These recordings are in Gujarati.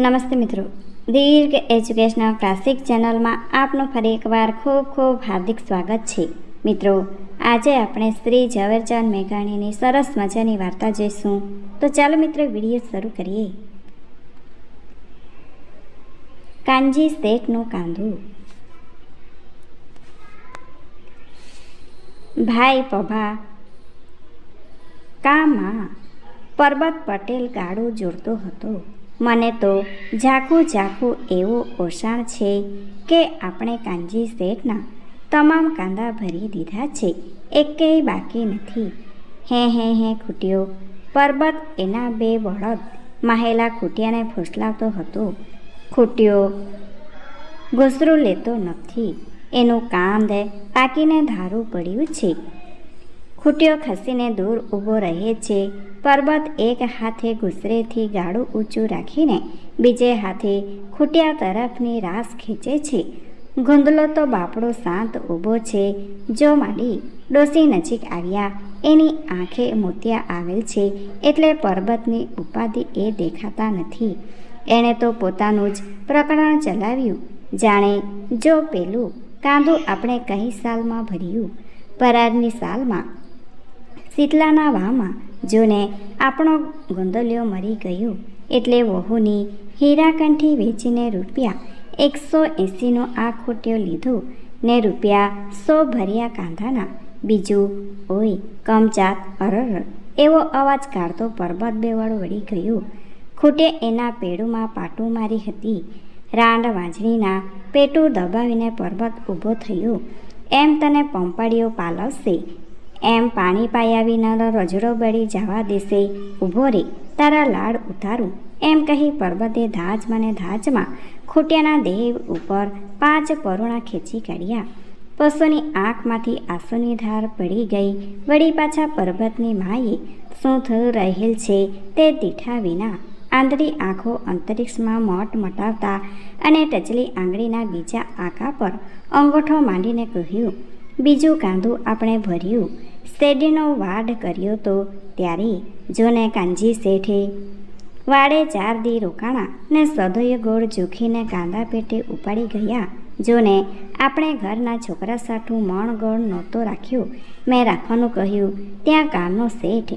નમસ્તે મિત્રો. દીર્ઘ એજ્યુકેશનલ ક્લાસિક ચેનલમાં આપનું ફરી એકવાર ખૂબ ખૂબ હાર્દિક સ્વાગત છે. મિત્રો, આજે આપણે શ્રી ઝવેરચંદ મેઘાણીની સરસ મજાની વાર્તા જોઈશું. તો ચાલો મિત્રો વીડિયો શરૂ કરીએ. કાનજી શેઠનું કાંદું. ભાઈ પભા કામાં પરબત પટેલ ગાડું જોડતો હતો. મને તો ઝાખું ઝાખું એવું ઓસાણ છે કે આપણે કાંજી શેઠના તમામ કાંદા ભરી દીધા છે. એકેય બાકી નથી. હે હે હે ખૂટ્યો પરબત એના બે બળદ માહેલા ખૂટ્યાને ફોસલાવતો હતો. ખૂટ્યો ઘૂસરું લેતો નથી. એનું કામ દે પાકીને ધારું પડ્યું છે. ખૂટ્યો ખસીને દૂર ઊભો રહે છે. પર્વત એક હાથે ઘૂસરેથી ગાળું ઊંચું રાખીને બીજે હાથે ખૂટ્યા તરફની રાસ ખેંચે છે. ગુંદલો તો બાપડો શાંત ઊભો છે. જો માડી ડોસી નજીક આવ્યા, એની આંખે મોતિયા આવેલ છે એટલે પર્વતની ઉપાધિ એ દેખાતા નથી. એણે તો પોતાનું જ પ્રકરણ ચલાવ્યું. જાણે જો પેલું કાંદું આપણે કઈ સાલમાં ભર્યું પરારની સાલમાં, શીતલાના વામાં જોને આપણો ગોંદલિયો મરી ગયો એટલે વહુની હીરાકંઠી વેચીને રૂપિયા એકસો એંસીનો આ ખોટ્યો લીધો ને રૂપિયા સો ભર્યા કાંધાના. બીજું, ઓય કમચાત અરર, એવો અવાજ કાઢતો પરબત બેવાળો વળી ગયો. ખૂટે એના પેડુમાં પાટું મારી હતી. રાંડ વાંજણીના પેટું દબાવીને પર્વત ઊભો થયો. એમ તને પંપાડીઓ પાલવશે? એમ પાણી પાયા વિનાનો રજડો બળી જવા દેશે. ઊભો રે, તારા લાડ ઉતારું. એમ કહી પર્વતે ધાજ મને ધાજમાં ખૂટ્યાના દેહ ઉપર પાંચ પરોણા ખેંચી કાઢ્યા. પશુની આંખમાંથી આંસુની ધાર પડી ગઈ. વળી પાછા પર્વતની માએ શું થયું રહેલ છે તે દીઠા વિના આંધળી આંખો અંતરિક્ષમાં મોટ મટાવતા અને ટચલી આંગળીના બીજા આંકા પર અંગોઠો માંડીને કહ્યું, બીજું કાંદું આપણે ભર્યું. શેરડીનો વાડ કર્યો તો ત્યારે જોને કાંજી શેઠે વાડે ચાર દી રોકાણા ને સદોય ગોળ જોખીને કાંદા પેટે ઉપાડી ગયા. જોને આપણે ઘરના છોકરા સાઠું મણ ગોળ નહોતો રાખ્યો. મેં રાખવાનું કહ્યું, ત્યાં કારનો શેઠ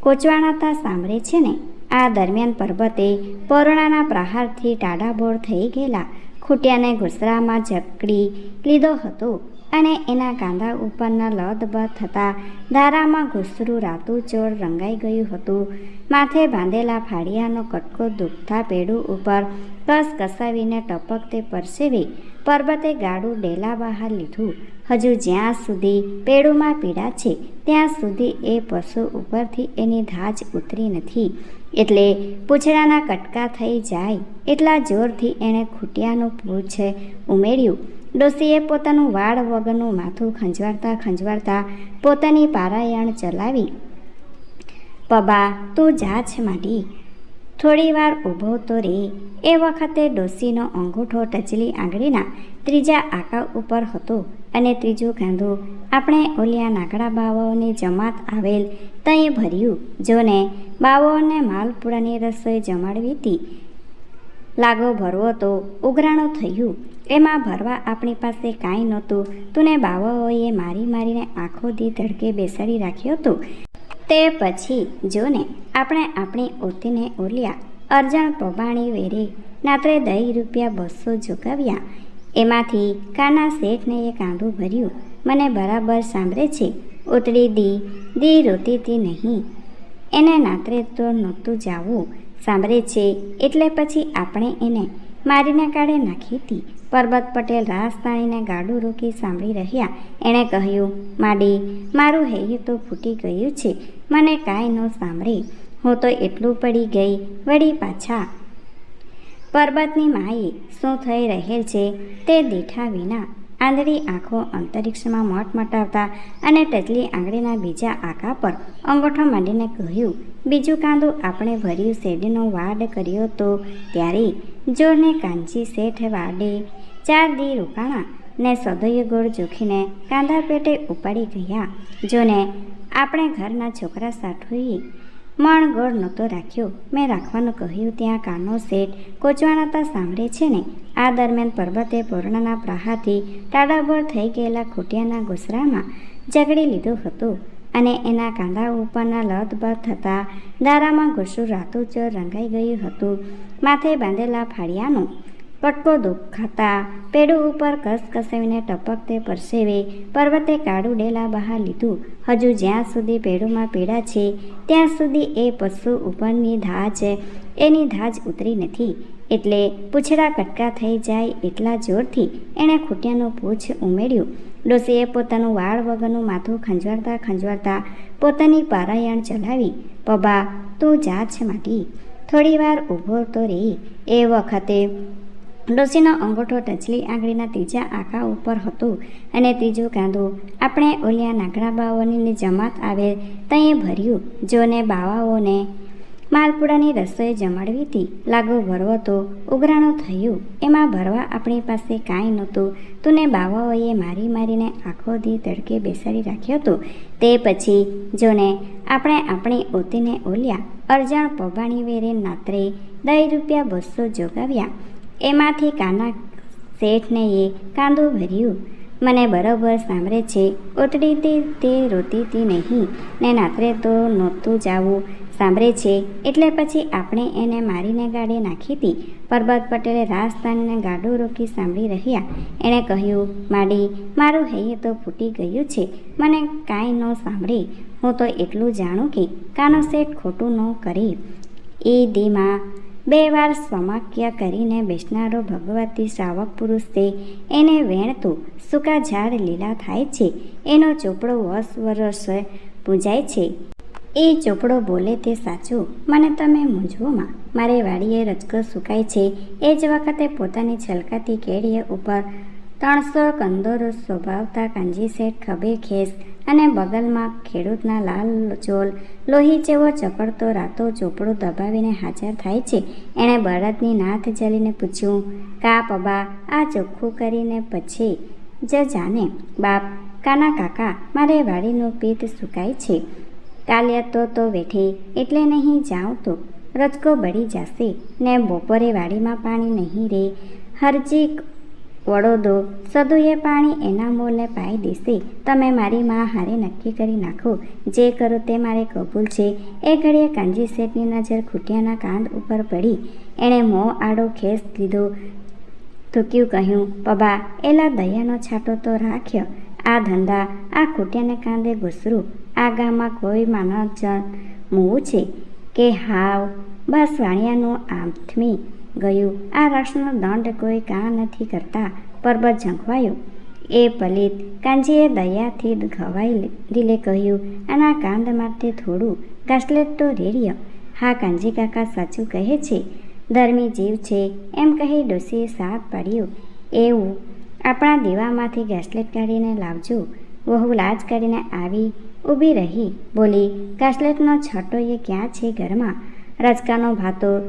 કોચવાણાતા સાંભળે છે ને? આ દરમિયાન પર્વતે પરોણાના પ્રહારથી ટાડાબોળ થઈ ગયેલા. ખૂટ્યાને ઘૂસરામાં જકડી લીધો હતો. અને એના કાંદા ઉપરના લદબદ થતાં દારામાં ઘૂસરું રાતું ચોળ રંગાઈ ગયું હતું. માથે બાંધેલા ફાળિયાનો કટકો દુખતા પેડું ઉપર કસ કસાવીને ટપકતે પરસેવી પર્વતે ગાડું ડેલા બહાર લીધું. હજુ જ્યાં સુધી પેડુમાં પીડા છે, ત્યાં સુધી એ પશુ ઉપરથી એની ધાજ ઉતરી નથી. એટલે પૂછડાના કટકા થઈ જાય, એટલા જોરથી એણે ખૂટિયાનું પૂછ ઉમેર્યું. ડોસીએ પોતાનું વાળ વગરનું માથું ખંજવાળતા ખંજવાળતા પોતાની પારાયણ ચલાવી. પબા, તું જા છે માડી થોડી વાર ઊભો તો રે. એ વખતે ડોસીનો અંગૂઠો ટચલી આંગળીના ત્રીજા આકા ઉપર હતો અને ત્રીજું કાંધું આપણે ઓલિયા નાગડા બાવાઓની જમાત આવેલ તઈ ભર્યું, જોને બાવાઓને માલપુડાની રસોઈ જમાડવી હતી લાગો ભરવો તો ઉઘરાણું થયું. એમાં ભરવા આપણી પાસે કાંઈ નહોતું. તુને બાવાઓએ મારી મારીને આંખો દી ધડકે બેસાડી રાખ્યો હતો. તે પછી જોને આપણે આપણી ઓતીને ઓલ્યા. અરજણ પબાણી વેરે નાત્રે દહીં રૂપિયા બસો ચૂકવ્યા એમાંથી કાના શેઠને એ કાંદું ભર્યું. મને બરાબર સાંભળે છે. ઉતરી દી દી રોતીતી નહીં. એને નાત્રે તો નહોતું જાવું. સાંભળે છે એટલે પછી આપણે એને મારીને કાઢે નાખી હતી. પરબત પટેલ તાણીને ગાડું રોકી સાંભળી રહ્યા. એણે કહ્યું, માડી, મારું હૈયું તો ફૂટી ગયું છે. મને કાંઈ ન સાંભળે. હું તો એટલું પડી ગઈ. વળી પાછા. પરબતની માએ શું થઈ રહેલ છે તે દેઠા વિના આંધળી આંખો અંતરિક્ષમાં મોટ મટાવતા અને ટચલી આંગળીના બીજા આંકા પર અંગૂઠો માંડીને કહ્યું, બીજું કાંદું આપણે ભર્યું શેડનો વાડ કર્યો તો ત્યારે જોરને કાંચી શેઠ વાડે. ચાર દી રોકાણા ને સદય ગોળ જોખીને કાંદા પેટે ઉપાડી ગયા, જોને આપણે ઘરના છોકરા સાઠુએ મણ ગોળ નહોતો રાખ્યો. મેં રાખવાનું કહ્યું, ત્યાં કાનો સેટ કોચવાણાતા સાંભળે છે ને. આ દરમિયાન પર્વતે પૂર્ણના પ્રહારથી ટાડાભર થઈ ગયેલા ખૂટિયાના ઘૂસરામાં જગડી લીધું હતું અને એના કાંદા ઉપરના લથબથ થતાં દારામાં ઘૂસું રાતુચોર રંગાઈ ગયું હતું. માથે બાંધેલા ફાળિયાનો પટકો દુખાતા, પેડું ઉપર કસકસાવીને ટપકતે પરસેવે, પર્વતે કાળું ડેલા બહાર લીધું. હજુ જ્યાં સુધી પેડુમાં પીડા છે, ત્યાં સુધી એ પશુ ઉપરની ધાજ, એની ધાજ ઉતરી નથી. એટલે પૂછડા કટકા થઈ જાય એટલા જોરથી એણે ખૂટ્યાનું પૂછ ઉમેર્યું. ડોસીએ પોતાનું વાળ વગરનું માથું ખંજવાળતા ખંજવાળતા પોતાની પારાયણ ચલાવી પબા, તું જા છે માટી. થોડી વાર ઊભો તો રહી. એ વખતે ડોસીનો અંગૂઠો ટચલી આંગળીના ત્રીજા આંખા ઉપર હતું અને ત્રીજું કાંદું આપણે ઓલિયા નાગડા બાવાઓની જમાત આવે ત્યાં ભર્યું, જોને બાવાઓને. માલપુડાની રસોઈ જમાડવી હતી, લાગુ ભરવો તો ઉઘરાણું થયું. એમાં ભરવા આપણી પાસે કાંઈ નહોતું. તુને બાવાઓએ મારી મારીને આખો દી તડકે બેસાડી રાખ્યો હતો. તે પછી, જોને, આપણે આપણી ઓતીને ઓલ્યા અરજણ પબાણી વેરે નાત્રે દઈ રૂપિયા બસો જોગાવ્યા. એમાંથી કાના શેઠને એ કાંદું ભર્યું. મને બરોબર સાંભળે છે. ઓતડીથી તે રોતીતી નહીં. ને નાત્રે તો નહોતું જાવું. સાંભળે છે. એટલે પછી આપણે એને મારીને ગાડી નાખી હતી પરબત પટેલે રાજસ્થાનને ગાડું રોકી સાંભળી રહ્યા. એણે કહ્યું, માડી, મારું હૈયે તો ફૂટી ગયું છે. મને કાંઈ ન સાંભળે. હું તો એટલું જાણું કે કાનો શેઠ ખોટું ન કરે. એ દીમાં બે વાર સ્વમાક્ય કરીને બેસનારો ભગવતી શ્રાવક પુરુષ છે એને વેણતું સૂકા ઝાડ લીલા થાય છે. એનો ચોપડો વર્ષ વર્ષ પૂજાય છે. એ ચોપડો બોલે તે સાચું, મને તમે મૂંઝવોમાં મારે વાડીએ રચકો સુકાય છે. એ જ વખતે પોતાની છલકાતી કેડીએ ઉપર ત્રણસો કંદોરો સ્વભાવતા કાંજી શેઠ ખભે ખેસ અને બગલમાં ખેડૂતના લાલ ચોલ, લોહી જેવો ચકડતો રાતો ચોપડો દબાવીને હાજર થાય છે. એણે બળદની નાથ જલીને પૂછ્યું કા પબા આ ચોખ્ખું કરીને પછી જ જાને. બાપ, કાના કાકા, મારે વાડીનું પિત્ત સુકાય છે. કાલ્યા તો તો વેઠે, એટલે નહીં જાઉં તો. રચકો બળી જશે. ને બપોરે વાડીમાં પાણી નહીં રે. હરજી વડોદો સદુએ પાણી એના મોલને પાઈ દેશે. તમે મારી માં હારે નક્કી કરી નાખો. જે કરો તે મારે કબૂલ છે. એ ઘડીએ કાંજી શેઠની નજર ખૂટિયાના કાંદ ઉપર પડી. એણે મોં આડો ખેસ લીધો. થૂક્યું કહ્યું, પબા, એલા દયાનો છાંટો તો રાખ્યો. આ ધંધા, આ ખૂટિયાને કાંદે ઘૂસરું. આ ગામમાં કોઈ માનવ જન મૂવું છે. કે હાવ, બસ વાણિયાનું આથમી ગયું. આ રાક્ષસનો દંડ કોઈ કાં નથી કરતા. પર્વત ઝંખવાયો. એ પલિત કાંજીએ દયાથી ઘવાઈ દિલે કહ્યું, આના કાંદ માટે થોડું. ગાસલેટ તો રેડિયો. હા, કાંજી કાકા, સાચું કહે છે. ધર્મી જીવ છે. એમ કહી ડોસીએ સાથ પાડ્યું. એવું? આપણા દીવામાંથી ગેસલેટ કાઢીને લાવજો. વહુ લાજ કાઢીને આવી ઊભી રહી. બોલી ગાસલેટનો છટો એ ક્યાં છે ઘરમાં? રચકાનો ભાતો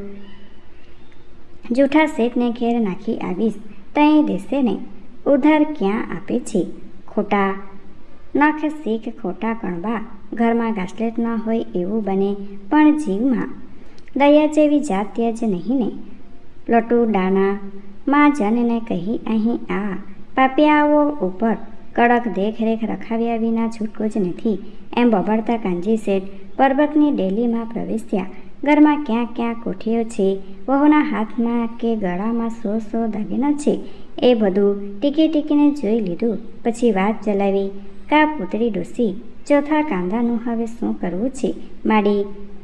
જૂઠા શેઠને ઘેર નાખી આવીશ, તઈ દેશે નહીં. ઉધાર ક્યાં આપે છે? ખોટા નખ શીખ ખોટા કણબા ઘરમાં ગાસલેટ ન હોય એવું બને, પણ જીવમાં દયા જેવી જાત્ય જ નહીં ને. લટુ ડાના માં જનને કહી અહીં આ. પાપિયાઓ ઉપર કડક દેખરેખ રખાવ્યા વિના છૂટકો જ નથી. એમ બબડતા કાંજી શેઠ પર્વતની ડેલીમાં પ્રવેશ્યા. ઘરમાં ક્યાં ક્યાં કોઠીઓ છે, વહુના હાથમાં કે ગળામાં સો સો દાગીના છે, એ બધું ટીકી ટીકીને જોઈ લીધું, પછી વાત ચલાવી, કા પૂતળી ડોસી, ચોથા કાંદાનું હવે શું કરવું છે? માડી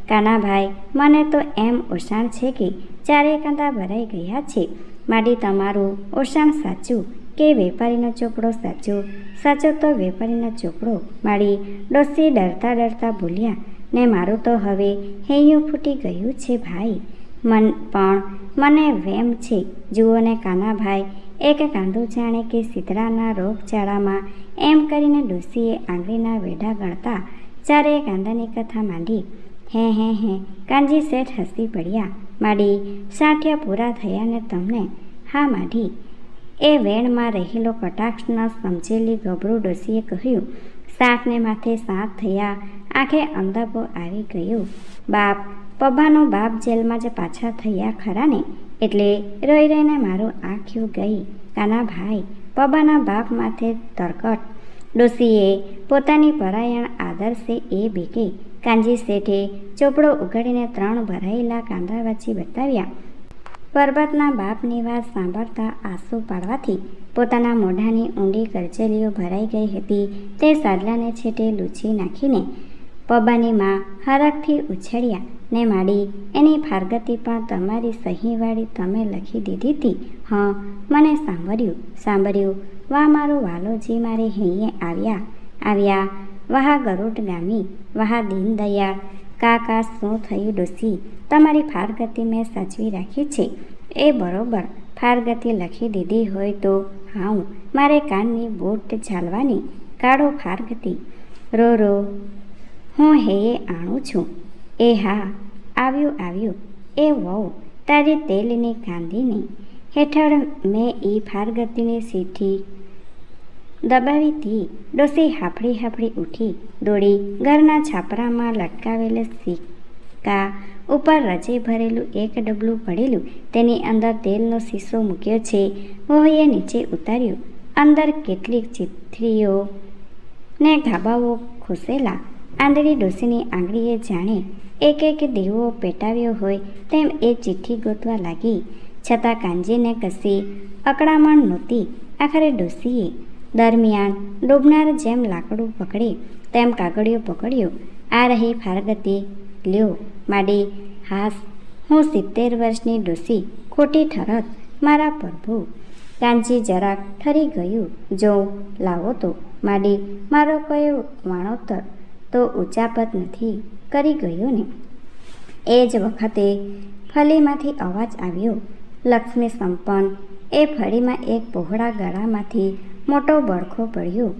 કાનાભાઈ મને તો એમ ઓછાણ છે કે ચારે કાંદા ભરાઈ ગયા છે. માડી, તમારું ઓછાણ સાચું કે વેપારીનો ચોપડો સાચો? સાચો તો વેપારીનો ચોપડો, માડી, ડોસી ડરતા ડરતા બોલ્યા ને મારું તો હવે હૈયું ફૂટી ગયું છે ભાઈ. મન પણ મને વેમ છે. જુઓ ને કાનાભાઈ એક કાંદુ જાણે કે શીતળાના રોગચાળામાં એમ કરીને ડોસીએ આંગળીના વેઢા ગણતા ચારે કાંદાની કથા માંડી. હે હે હે કાંજી શેઠ હસી પડ્યા. માડી, સાઠિયા પૂરા થયા ને તમને? હા માઢી એ વેણમાં રહેલો કટાક્ષના સમજેલી ગભરું ડોસીએ કહ્યું, સાઠને માથે સાત થયા આંખે અંધાપો આવી ગયો. બાપ, પપ્પાનો બાપ જેલમાં જ પાછા થયા ખરા ને એટલે રોઈ રહીને મારું આંખ્યું ગઈ. કાના ભાઈ, પપ્પાના બાપ માથે તરકટ. ડોસીએ પોતાની પરાયણ આદર્શે એ બેકે કાંજી શેઠે ચોપડો ઉગાડીને ત્રણ ભરાયેલા કાંદા વાંચી બતાવ્યા. પર્વતના બાપની વાત સાંભળતા આંસુ પાડવાથી પોતાના મોઢાની ઊંડી કરચેલીઓ ભરાઈ ગઈ હતી. તે સાદલાને છેટે લૂછી નાખીને પબ્બાની માં હરખથી ઉછળ્યા ને માડી, એની ફારગતી પણ તમારી સહીવાળી તમે લખી દીધી હતી હં, મને સાંભળ્યું સાંભળ્યું. વાહ, મારો વાલોજી મારે હૈયે આવ્યા. આવ્યા? વાહ, ગરુડ ગામી, વાહ, દીનદયાળ. કાકા, શું થયું ડોસી? તમારી ફારગતી મેં સાચવી રાખી છે. એ બરોબર. ફારગતી લખી દીધી હોય તો. હાઉ. મારે કાનની બૂટ ઝાલવાની. કાળો ફારગતી રો રો. હું હે આણું છું. એ હા, આવ્યું આવ્યું. એ વહુ, તારી તેલની કાંદીની હેઠળ મેં એ ફારગતીની સીઠી દબાવી હતી ડોસી હાફળી હાફળી ઉઠી, દોડી ઘરના છાપરામાં લટકાવેલ સિક્કા ઉપર રજે ભરેલું એક ડબલું પડેલું. તેની અંદર તેલનો શીશો મૂક્યો છે. વહુએ નીચે ઉતાર્યું. અંદર કેટલીક ચીથરીઓ ને ધાબાઓ ખુસેલા. આંધળી ડોસીની આંગળીએ જાણે એક એક દીવો પેટાવ્યો હોય તેમ એ ચિઠ્ઠી ગોતવા લાગી. છતાં કાંજીને કશી અકળામણ નહોતી. આખરે ડોસીએ દરમિયાન ડૂબનાર જેમ લાકડું પકડે તેમ કાગળિયો પકડ્યો. આ રહી ફારગતી, લ્યો, માડી, હાસ, હું સિત્તેર વર્ષની ડોસી, ખોટી ઠરત, મારા પ્રભુ. કાંજી જરાક ઠરી ગયું. જો, લાવો તો, માડી, મારો કયો વાણોતર તો ઉચાપત નથી, કરી ગયો ને? એ જ વખતે ફળીમાંથી અવાજ આવ્યો, લક્ષ્મી સંપન્ન, એ ફળીમાં એક પહોળા ગળામાંથી મોટો બળખો પડ્યો.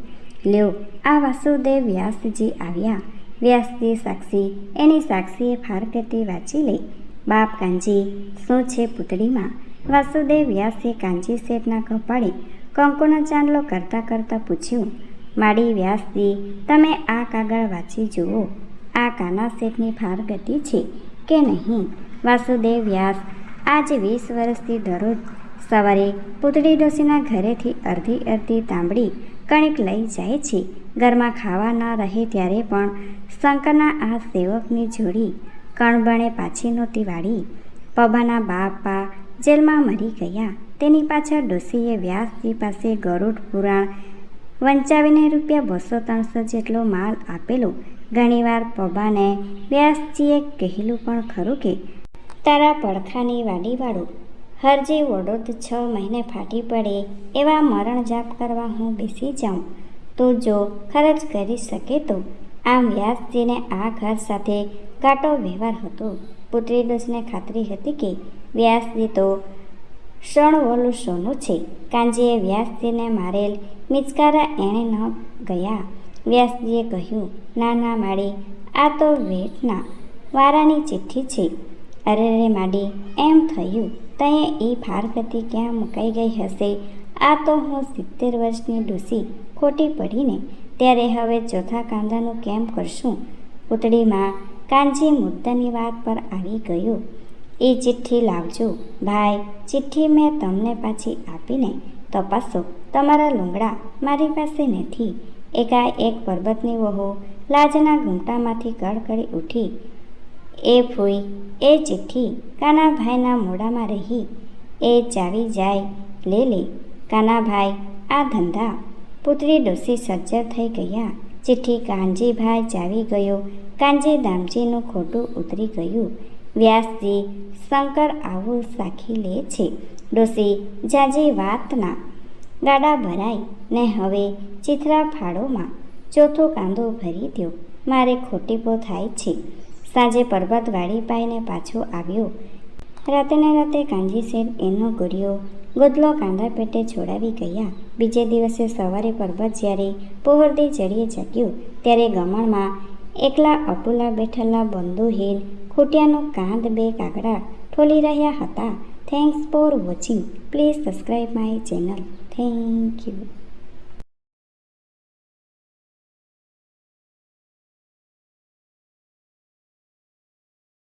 લ્યો, આ વાસુદેવ વ્યાસજી આવ્યા. વ્યાસજી સાક્ષી, એની સાક્ષીએ ફારકતી વાંચી લઈ. બાપ કાંજી શું છે પૂતળીમાં? વાસુદેવ વ્યાસે કાંજી શેઠના કપાળે કંકુનો ચાંદલો કરતાં કરતાં પૂછ્યું માડી વ્યાસજી, તમે આ કાગળ વાંચી જુઓ. આ કાના શેઠની ફારગતી છે કે નહીં? વાસુદેવ વ્યાસ, આજ વીસ વર્ષથી દરરોજ સવારે પૂતળી ડોસીના ઘરેથી અડધી અડધી તાંબડી કણિક લઈ જાય છે. ઘરમાં ખાવા ન રહે ત્યારે પણ શંકરના આ સેવકની જોડી કણબણે પાછી નહોતી વાળી. પબાના બાપા જેલમાં મરી ગયા. તેની પાછળ ડોસીએ વ્યાસજી પાસે ગરુડ પુરાણ વંચાવીને રૂપિયા બસો ત્રણસો જેટલો માલ આપેલો. ઘણીવાર પબાને વ્યાસજીએ કહેલું પણ ખરું કે, તારા પડખાની વાડીવાળું, હરજી વડોદ છ મહિને ફાટી પડે, એવા મરણ જાપ કરવા હું બેસી જાઉં. તો જો ખર્ચ કરી શકે તો. આમ વ્યાસજીને આ ઘર સાથે કાટો વ્યવહાર હતો. પુત્રી દોષને ખાતરી હતી કે, વ્યાસજી તો શણવોલું છે. કાંજીએ વ્યાસજીને મારેલ મિચકારા એણે ન ગયા. વ્યાસજીએ કહ્યું, ના ના, માડી, આ તો વેટના વારાની ચિઠ્ઠી છે. અરે રે માડી, એમ થયું? તયે એ ફારગતી ક્યાં મુકાઈ ગઈ હશે? આ તો હું સિત્તેર વર્ષની ડૂસી ખોટી પડીને. ત્યારે હવે ચોથા કાંદાનું કેમ કરશું? પૂતળીમાં. કાંજી મુદ્દાની વાત પર આવી ગયો. એ ચિઠ્ઠી લાવજો. ભાઈ, ચિઠ્ઠી મેં તમને પાછી આપીને તપાસો. તમારા લુંગડા મારી પાસે નથી. એકાએક પર્વતની વહુ લાજના ઘૂમટામાંથી કડકડી ઉઠી. એ ફૂઈ એ ચિઠ્ઠી કાનાભાઈના મોડામાં રહી. એ ચાવી જાય, લે લે. કાનાભાઈ આ ધંધા. પુત્રી ડોસી સજ્જર થઈ ગયા. ચિઠ્ઠી કાનજીભાઈ ચાવી ગયો. કાનજી દામજીનું ખોટું ઉતરી ગયું. વ્યાસજી, શંકર આવું સાખી લે છે. ડોસી જાજી વાતના. ગાડા ભરાય, ને હવે ચિથરા ફાળોમાં ચોથો કાંદો ભરી દો મારે ખોટીપો થાય છે. સાંજે પર્વત વાડી પાઈને પાછો આવ્યો. રાતે ને રાતે કાંજી શેઠ એનો ગુડિયો ગોદલો કાંદા પેટે છોડાવી ગયા. બીજે દિવસે સવારે પર્વત જ્યારે પહોરદી ચડીએ જાગ્યો, ત્યારે ગમણમાં એકલા અટુલા બેઠેલા બંધુહીન ખૂટિયાનું કાંદ બે કાગડા ઠોલી રહ્યા હતા. Thanks for watching please subscribe my channel thank you